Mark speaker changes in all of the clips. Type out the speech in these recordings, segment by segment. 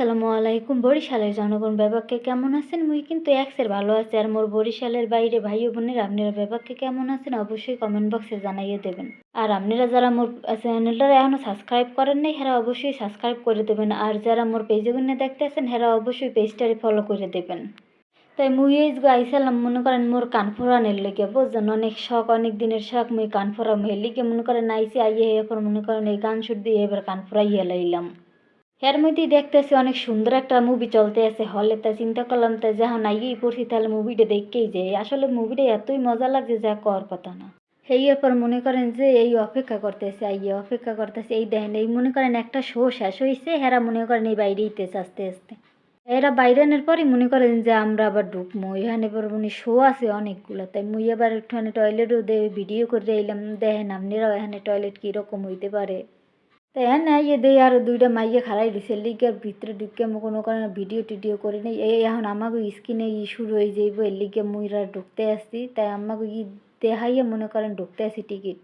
Speaker 1: আসসালামু আলাইকুম। বরিশালের জনগণ ব্যাপারকে কেমন আছেন? মুই কিন্তু এক্সের ভালো আছে আর মোর বরিশালের বাইরে ভাই বোনের আপনারা ব্যাপারকে কেমন আছেন অবশ্যই কমেন্ট বক্সে জানাইয়ে দেবেন। আর আপনারা যারা মোর চ্যানেলটা এখনও সাবস্ক্রাইব করেন নাই, হেরা অবশ্যই সাবস্ক্রাইব করে দেবেন। আর যারা মোর পেজে গুনে দেখতে আছেন, হেরা অবশ্যই পেজটারে ফলো করে দেবেন। তাই মুই এই আইসালাম, মনে করেন মোর কানফোরানের লেগে, বুঝছেন? অনেক শখ, অনেক দিনের শখ, মুই কানফোরাম এর লিগে মনে করেন আইসি, আইয়ে এরপর মনে করেন এই গান শুট দিয়ে এবার কানফোরাইয়া লাইলাম। এর মধ্যেই দেখতেছি অনেক সুন্দর একটা মুভি চলতে আছে। হলে তাই চিন্তা করলাম তাই যখন আইয়েই পড়ছি, তাহলে মুভিটা দেখকেই যাই। আসলে মুভিটা এতই মজা লাগছে যা কর কথা না। এই এরপর মনে করেন যে এই অপেক্ষা করতেছে আইয়ে অপেক্ষা করতেছে, এই দেখেন, এই মনে করেন একটা শো শেষ হয়েছে হেরা মনে করেন এই বাইরেই তেজ আস্তে আস্তে। এরা বাইরে আনার পরই মনে করেন যে আমরা আবার ঢুকবো এখানে এবার মানে শো আছে অনেকগুলো, তাই মুই আবার একটুখানি টয়লেটও দে ভিডিও করে এলাম দেখেন, আপনারাও এখানে টয়লেট কীরকম হইতে পারে। তাই হ্যাঁ না ইয়ে দেই আর দুইটা মাইয়ে খারাই দিছে। লিগার ভিতরে ঢুকে আমি কোনো কারণে ভিডিও টিডিও করি নাই। এই এখন আমাকে স্কিনে ই শুরু হয়ে যাইব, এর লিগে মুইরা ঢুকতে আসছি। তাই আমাকে ই দেখাইয়া মনে করেন ঢুকতে আসি টিকিট।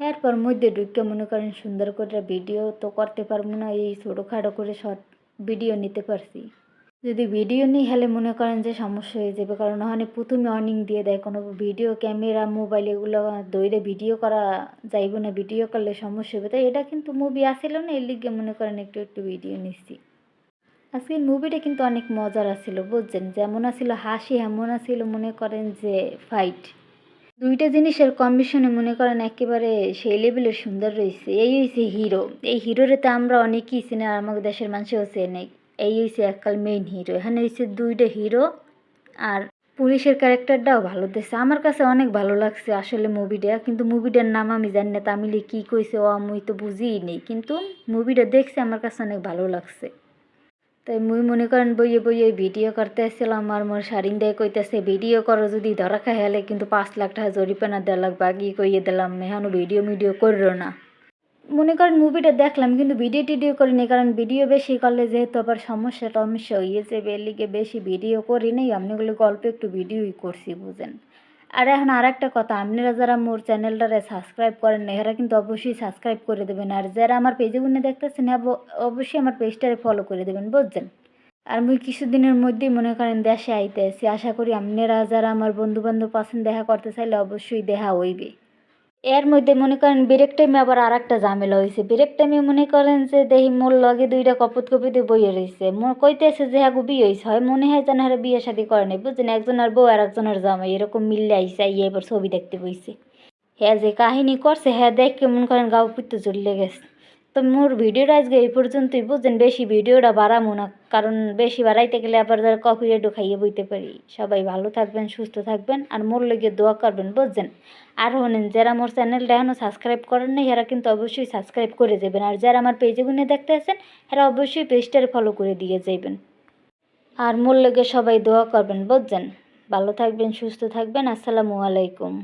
Speaker 1: এরপর মধ্যে ঢুকে মনে করেন সুন্দর করে ভিডিও তো করতে পারব না, এই ছোটোখাটো করে শর্ট ভিডিও নিতে পারছি। যদি ভিডিও নেই হলে মনে করেন যে সমস্যা হয়ে যাবে। কারণ ওখানে প্রথমে অর্নিং দিয়ে দেয়, কোনো ভিডিও ক্যামেরা মোবাইল এগুলো দইরে ভিডিও করা যাইব না ভিডিও করলে সমস্যা হবে। তাই এটা কিন্তু মুভি আসছিল না, এর লিগে মনে করেন একটু একটু ভিডিও নিচ্ছি। আজকের মুভিটা কিন্তু অনেক মজার আছিল বুঝছেন? যেমন আছিল হাসি, এমন আছিল মনে করেন যে ফাইট দুইটা জিনিসের কম্বিশনে মনে করেন একেবারে সেই লেভেলের সুন্দর রয়েছে। এই হয়েছে হিরো এই হিরোরে তো আমরা অনেকেই চিনি, আর আমাদের দেশের মানুষও চেনে। এই হয়েছে এককাল মেইন হিরো এখানে হয়েছে দুইটা হিরো আর পুলিশের ক্যারেক্টারটাও ভালো দিচ্ছে আমার কাছে অনেক ভালো লাগছে আসলে মুভিটা কিন্তু মুভিটার নাম আমি জানি না তামিলে কী কইছে, ও আমি তো বুঝিই নেই। কিন্তু মুভিটা দেখছে আমার কাছে অনেক ভালো লাগছে। তাই মুই মনে করেন বইয়ে বইয়ে ভিডিও করতে আসছিলাম আর মোর সারিন দিয়ে কইতেছে ভিডিও করো যদি ধরা খাই হলে কিন্তু পাঁচ লাখ টাকা জরিপানা দেওয়া লাগবে। আগে কইয়ে দিলাম এখনও ভিডিও মিডিও করল না। মনে করেন মুভিটা দেখলাম, কিন্তু ভিডিও টিডিও করিনি, কারণ ভিডিও বেশি করলে যেহেতু আবার সমস্যা টমস্যা হয়েছে এর লিগে বেশি ভিডিও করি নেই আপনিগুলো গল্প একটু ভিডিওই করছি, বুঝেন। আর এখন আর একটা কথা, আপনারা যারা মোর চ্যানেলটারে সাবস্ক্রাইব করেন না এরা কিন্তু অবশ্যই সাবস্ক্রাইব করে দেবেন। আর যারা আমার পেজে গুনে দেখতেছেন অবশ্যই আমার পেজটারে ফলো করে দেবেন, বুঝছেন? আর মুই কিছুদিনের মধ্যেই মনে করেন দেশে আইতে আছি আশা করি আপনারা যারা আমার বন্ধু বান্ধব আছেন, দেখা করতে চাইলে অবশ্যই দেখা হইবে। এর মধ্যে মনে করেন ব্রেক টাইমে আবার আর একটা ঝামেলা হয়েছে ব্রেক টাইমে মনে করেন যে দেখি মোর লগে দুইটা কপত কপিতে বইয়ে রয়েছে মোর কইতেছে যে হ্যাঁ বিয়ে হয়েছে হয় মনে হয় যেন হ্যাঁ বিয়ে শাদি করে নাই, বুঝছেন? একজনের বউ আর একজনের জামাই, এরকম মিললে আইসে ইয়ে এবার ছবি দেখতে বইছে। হ্যাঁ যে কাহিনী করছে হ্যাঁ দেখকে মনে করেন গাও পুত্র চলে গেছে। তো মোর ভিডিওটা আজকে এই পর্যন্তই বুঝছেন? বেশি ভিডিওটা বাড়াবো না, কারণ বেশি বাড়াইতে গেলে আবার যারা কফি রেডও খাইয়ে বইতে পারি। সবাই ভালো থাকবেন, সুস্থ থাকবেন, আর মোর লেগে দোয়া করবেন, বুঝছেন? আর হনেন, যারা মোর চ্যানেলটা এখনও সাবস্ক্রাইব করেন নাই এরা কিন্তু অবশ্যই সাবস্ক্রাইব করে দেবেন আর যারা আমার পেজে গুনে দেখতে আছেন এরা অবশ্যই পেজটার ফলো করে দিয়ে যাইবেন। আর মোর লেগে সবাই দোয়া করবেন, বুঝছেন? ভালো থাকবেন, সুস্থ থাকবেন, আসসালামু আলাইকুম।